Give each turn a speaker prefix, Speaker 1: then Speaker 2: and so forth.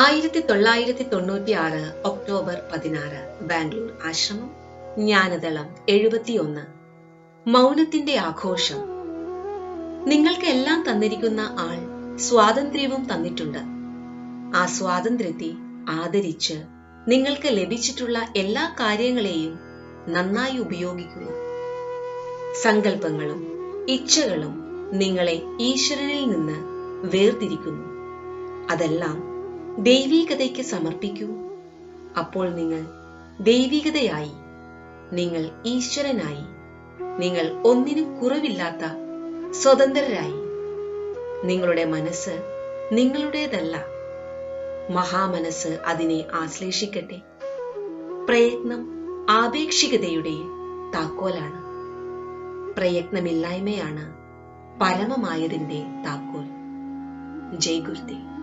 Speaker 1: ആയിരത്തി തൊള്ളായിരത്തി തൊണ്ണൂറ്റി ആറ് ഒക്ടോബർ പതിനാറ് ബാംഗ്ലൂർ ആശ്രമം ജ്ഞാനതളം എഴുപത്തിയൊന്ന്. മൗനത്തിന്റെ ആഘോഷം. നിങ്ങൾക്ക് എല്ലാം തന്നിരിക്കുന്ന ആൾ സ്വാതന്ത്ര്യവും തന്നിട്ടുണ്ട്. ആ സ്വാതന്ത്ര്യത്തെ ആദരിച്ച് നിങ്ങൾക്ക് ലഭിച്ചിട്ടുള്ള എല്ലാ കാര്യങ്ങളെയും നന്നായി ഉപയോഗിക്കുക. സങ്കല്പങ്ങളും ഇച്ഛകളും നിങ്ങളെ ഈശ്വരനിൽ നിന്ന് വേർതിരിക്കുന്നു. അതെല്ലാം ദൈവീകതയ്ക്ക് സമർപ്പിക്കൂ. അപ്പോൾ നിങ്ങൾ ദൈവികതയായി നിങ്ങൾ ഈശ്വരനായി നിങ്ങൾ ഒന്നിനും കുറവില്ലാത്ത സ്വതന്ത്രരായി. നിങ്ങളുടെ മനസ്സ് നിങ്ങളുടേതല്ല. മഹാമനസ് അതിനെ ആശ്ലേഷിക്കട്ടെ. പ്രയത്നം ആപേക്ഷികതയുടെ താക്കോലാണ്. പ്രയത്നമില്ലായ്മയാണ് പരമമായതിന്റെ താക്കോൽ. ജയ് ഗുരുദേവ്.